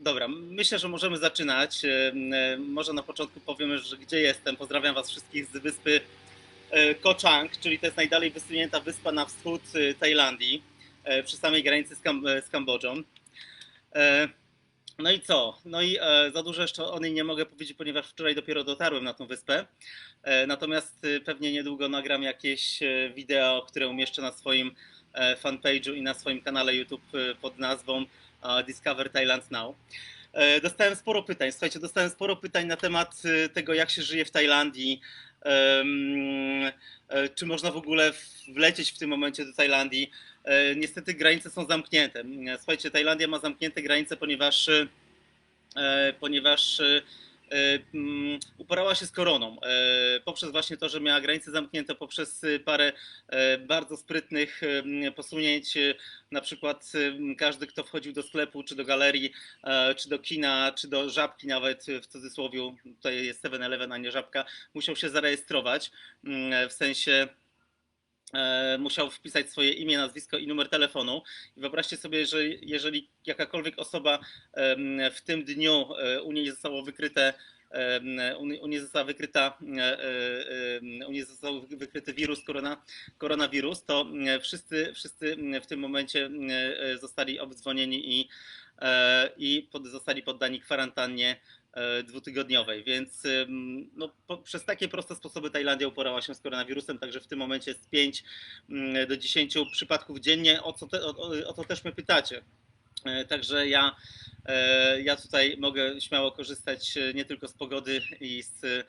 Dobra, myślę, że możemy zaczynać. E, e, Może na początku powiemy, że gdzie jestem. Pozdrawiam Was wszystkich z wyspy e, Ko Chang, czyli to jest najdalej wysunięta wyspa na wschód Tajlandii, przy samej granicy z, Kam- z Kambodżą. No i co? No i za dużo jeszcze o niej nie mogę powiedzieć, ponieważ wczoraj dopiero dotarłem na tą wyspę. Natomiast pewnie niedługo nagram jakieś wideo, które umieszczę na swoim fanpage'u i na swoim kanale YouTube pod nazwą Discover Thailand Now. E, Dostałem sporo pytań. Słuchajcie, dostałem sporo pytań na temat e, tego, jak się żyje w Tajlandii. e, Czy można w ogóle wlecieć w tym momencie do Tajlandii? Niestety granice są zamknięte. Słuchajcie, Tajlandia ma zamknięte granice, ponieważ, ponieważ uporała się z koroną. e, Poprzez właśnie to, że miała granice zamknięte, poprzez e, parę e, bardzo sprytnych e, posunięć. e, Na przykład e, każdy, kto wchodził do sklepu, czy do galerii, e, czy do kina, czy do żabki nawet w cudzysłowie, tutaj jest 7-Eleven, a nie żabka, musiał się zarejestrować. mm, W sensie e, musiał wpisać swoje imię, nazwisko i numer telefonu. I wyobraźcie sobie, że jeżeli jakakolwiek osoba w tym dniu e, u niej zostało wykryte u niej- została wykryta, e, e, u niej został wykryty wirus korona, koronawirus, to e, wszyscy, wszyscy w tym momencie e, zostali obdzwonieni i, e, i pod, zostali poddani kwarantannie e, dwutygodniowej, więc no, po, przez takie proste sposoby Tajlandia uporała się z koronawirusem, także w tym momencie jest 5 mm, do 10 przypadków dziennie, o co, te, o, o, też mnie pytacie. E, Także ja, e, ja tutaj mogę śmiało korzystać e, nie tylko z pogody i z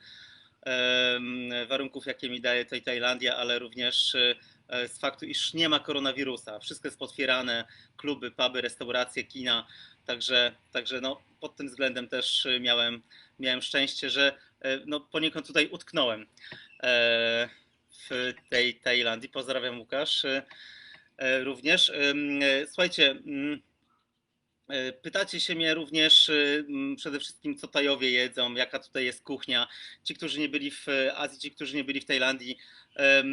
warunków, jakie mi daje tutaj Tajlandia, ale również e, z faktu, iż nie ma koronawirusa. Wszystko jest potwierane, kluby, puby, restauracje, kina. Także, także no, pod tym względem też miałem, miałem szczęście, że e, no, poniekąd tutaj utknąłem e, w tej Tajlandii. Pozdrawiam Łukasz e, e, również. E, Słuchajcie, mm, pytacie się mnie również e, przede wszystkim, co Tajowie jedzą, jaka tutaj jest kuchnia. Ci, którzy nie byli w Azji, ci, którzy nie byli w Tajlandii, e,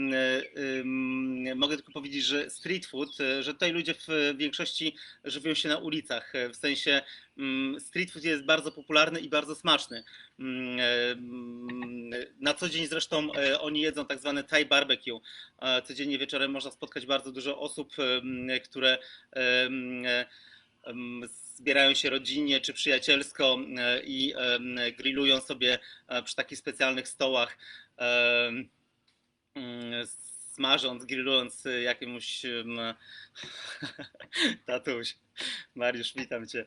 mogę tylko powiedzieć, że street food, e, że tutaj ludzie w większości żywią się na ulicach. e, W sensie street food jest bardzo popularny i bardzo smaczny. E, Na co dzień zresztą e, oni jedzą tak zwane Thai barbecue. E, Codziennie wieczorem można spotkać bardzo dużo osób, które e, zbierają się rodzinnie czy przyjacielsko e, i grillują sobie e, przy takich specjalnych stołach, mm, smażąc, grillując e, jakiemuś em, tatuś. Mariusz, witam cię.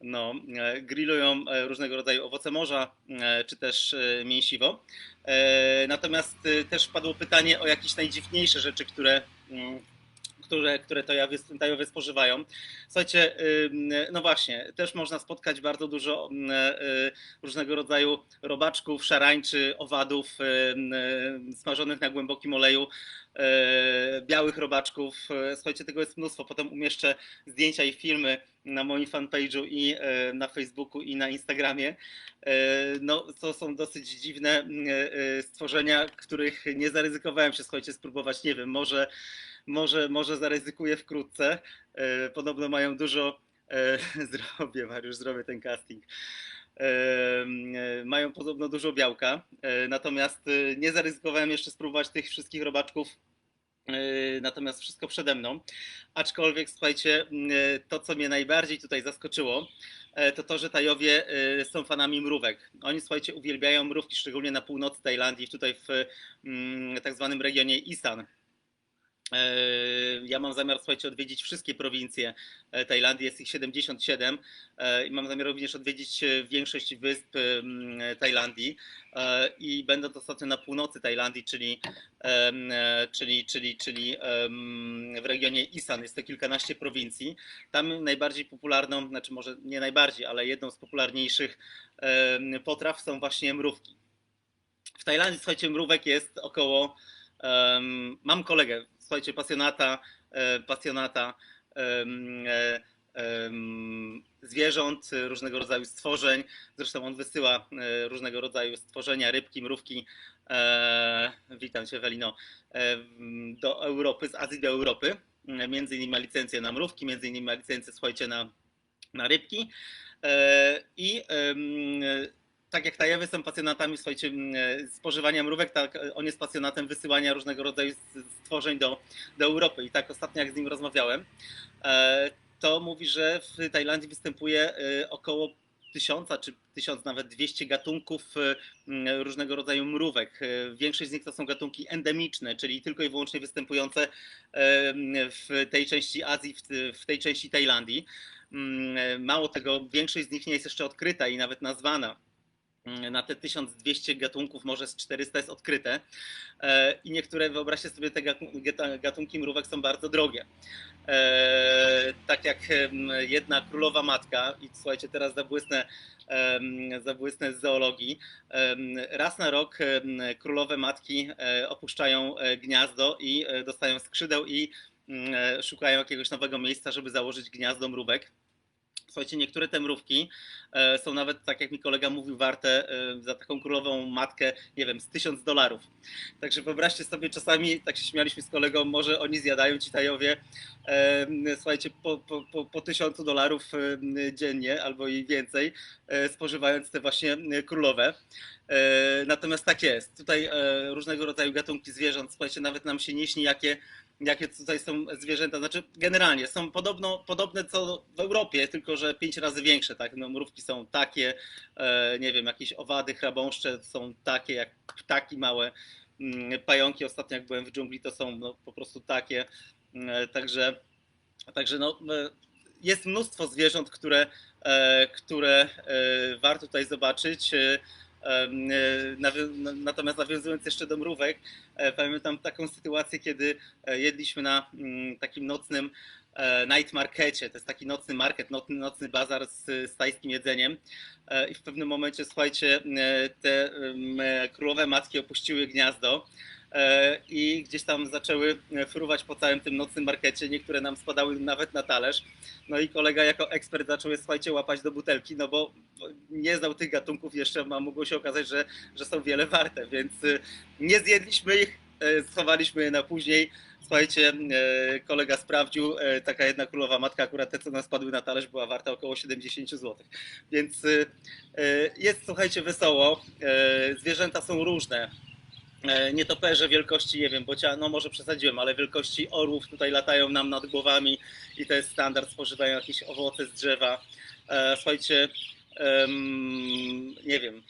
No, grillują różnego rodzaju owoce morza, czy też mięsiwo. Natomiast też padło pytanie o jakieś najdziwniejsze rzeczy, które, które, które Tajowie, Tajowie spożywają. Słuchajcie, no właśnie, też można spotkać bardzo dużo e, różnego rodzaju robaczków, szarańczy, owadów smażonych na głębokim oleju, e, białych robaczków. E, Słuchajcie, tego jest mnóstwo. Potem umieszczę zdjęcia i filmy na moim fanpage'u i e, na Facebooku i na Instagramie. E, No, to są dosyć dziwne e, stworzenia, których nie zaryzykowałem się, słuchajcie, spróbować. Nie wiem, może, może, może zaryzykuję wkrótce. Podobno mają dużo. Zrobię, Mariusz, zrobię ten casting. Mają podobno dużo białka, natomiast nie zaryzykowałem jeszcze spróbować tych wszystkich robaczków Natomiast wszystko przede mną. Aczkolwiek, słuchajcie, yy, to co mnie najbardziej tutaj zaskoczyło, yy, to to, że Tajowie są fanami mrówek. Oni, słuchajcie, uwielbiają mrówki, szczególnie na północy Tajlandii, tutaj w mm, tak zwanym regionie Isan. Yy, Ja mam zamiar, słuchajcie, odwiedzić wszystkie prowincje e, Tajlandii, jest ich 77 e, i mam zamiar również odwiedzić e, większość wysp Tajlandii E, i będąc ostatnio na północy Tajlandii, czyli, e, czyli, czyli, czyli w regionie Isan, jest to kilkanaście prowincji. Tam najbardziej popularną, znaczy może nie najbardziej, ale jedną z popularniejszych potraw są właśnie mrówki. W Tajlandii, słuchajcie, mrówek jest około. mam kolegę, słuchajcie, pasjonata, e, pasjonata e, zwierząt, różnego rodzaju stworzeń. Zresztą on wysyła e, różnego rodzaju stworzenia, rybki, mrówki. Witam cię, Welino, do Europy, z Azji do Europy. Między innymi ma licencję na mrówki, między innymi ma licencję, słuchajcie, na, na rybki. I tak jak Tajewy są pasjonatami, słuchajcie, m, spożywania mrówek, tak e, on jest pasjonatem wysyłania różnego rodzaju stworzeń do, do Europy. I tak ostatnio jak z nim rozmawiałem, e, to mówi, że w Tajlandii występuje e, około tysiąca czy tysiąc nawet dwieście gatunków e, m, różnego rodzaju mrówek. E, Większość z nich to są gatunki endemiczne, czyli tylko i wyłącznie występujące e, w tej części Azji, w- tej części Tajlandii. Mało tego, większość z nich nie jest jeszcze odkryta i nawet nazwana. Mm, Na te 1200 gatunków, może z 400 jest odkryte. E, I niektóre, wyobraźcie sobie, te gatunki mrówek są bardzo drogie. E, Tak jak jedna królowa matka, i słuchajcie, teraz zabłysnę, zabłysnę z zoologii. Raz na rok królowe matki e, opuszczają gniazdo i dostają skrzydeł i mm, szukają jakiegoś nowego miejsca, żeby założyć gniazdo mrówek. Słuchajcie, niektóre te mrówki e, są nawet, tak jak mi kolega mówił, warte e, za taką królową matkę, nie wiem, z tysiąc dolarów. Także wyobraźcie sobie, czasami, tak się śmialiśmy z kolegą, może oni zjadają ci tajowie, e, słuchajcie, po, po, po, po tysiącu dolarów dziennie albo i więcej, spożywając te właśnie królowe. E, Natomiast tak jest. Tutaj e, różnego rodzaju gatunki zwierząt, słuchajcie, nawet nam się nie śni, jakie jakie tutaj są zwierzęta. Znaczy, generalnie są podobno, podobne co w Europie, tylko że pięć razy większe. Tak? No, mrówki są takie, e, nie wiem, jakieś owady, chrabąszcze są takie jak ptaki małe. Mm, Pająki, ostatnio jak byłem w dżungli, to są no, po prostu takie. Mm, Także, także no, jest mnóstwo zwierząt, które, które warto tutaj zobaczyć. E, Natomiast nawiązując jeszcze do mrówek, e, pamiętam taką sytuację, kiedy e, jedliśmy na mm, takim nocnym night markecie. To jest taki nocny market, nocny, bazar z, z tajskim jedzeniem. I w pewnym momencie, słuchajcie, te królowe matki opuściły gniazdo i gdzieś tam zaczęły e, fruwać po całym tym nocnym markecie. Niektóre nam spadały nawet na talerz. No i kolega jako ekspert zaczął je, słuchajcie, łapać do butelki, no bo nie znał tych gatunków jeszcze, a mogło się okazać, że, że są wiele warte, więc e, nie zjedliśmy ich, e, schowaliśmy je na później. Słuchajcie, e, kolega sprawdził, e, taka jedna królowa matka, akurat te, co nam spadły na talerz, była warta około 70 zł. Więc e, e, jest, słuchajcie, wesoło. E, Zwierzęta są różne. E, Nietoperze wielkości, nie wiem, bocia, no może przesadziłem, ale wielkości orłów tutaj latają nam nad głowami i to jest standard, spożywają jakieś owoce z drzewa. E, Słuchajcie, em, nie wiem,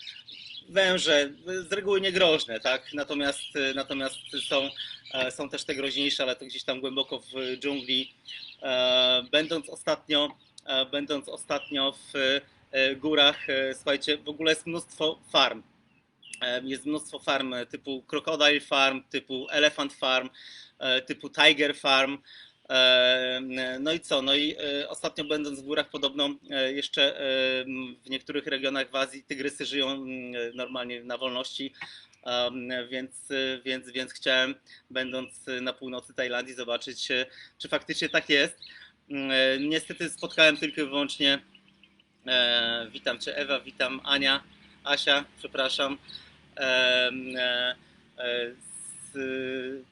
węże, z reguły niegroźne, tak? Natomiast, natomiast są, e, są też te groźniejsze, ale to gdzieś tam głęboko w dżungli. Będąc ostatnio, będąc ostatnio w górach, słuchajcie, w ogóle jest mnóstwo farm. E, Jest mnóstwo farm typu Crocodile Farm, typu Elephant Farm, e, typu Tiger Farm. E, No i co? No i e, ostatnio będąc w górach, podobno e, jeszcze e, w niektórych regionach w Azji tygrysy żyją mm, normalnie na wolności. Więc, e, więc, więc chciałem, będąc na północy Tajlandii, zobaczyć, e, czy faktycznie tak jest. Mm, e, Niestety spotkałem tylko i wyłącznie. E, witam Cię, Ewa, witam Ania, Asia, przepraszam. E, e,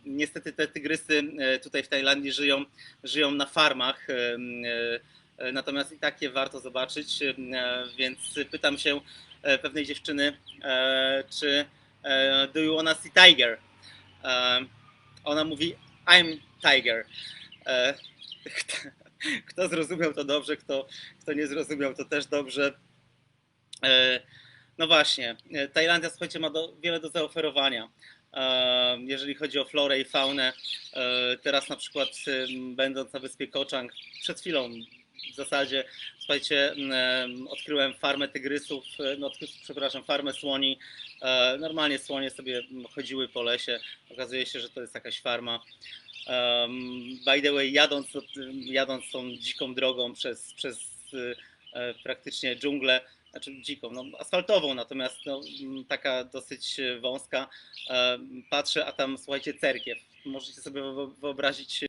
niestety te tygrysy e, tutaj w Tajlandii żyją, żyją na farmach, natomiast i tak je warto zobaczyć, więc pytam się pewnej dziewczyny, czy do you wanna see tiger? Ona mówi I'm tiger. Kto zrozumiał to dobrze, kto, kto nie zrozumiał to też dobrze. No właśnie, e, Tajlandia, słuchajcie, ma do, wiele do zaoferowania. E, Jeżeli chodzi o florę i faunę, e, teraz na przykład będąc na wyspie Koczang, przed chwilą w zasadzie, słuchajcie, em, odkryłem farmę tygrysów, no, przepraszam, farmę słoni. Normalnie słonie sobie chodziły po lesie, okazuje się, że to jest jakaś farma. By the way, jadąc, jadąc tą dziką drogą przez, przez praktycznie dżunglę, znaczy dziką, no, asfaltową, natomiast no, m, taka dosyć wąska, e, patrzę, a tam słuchajcie, cerkiew. Możecie sobie wyo- wyobrazić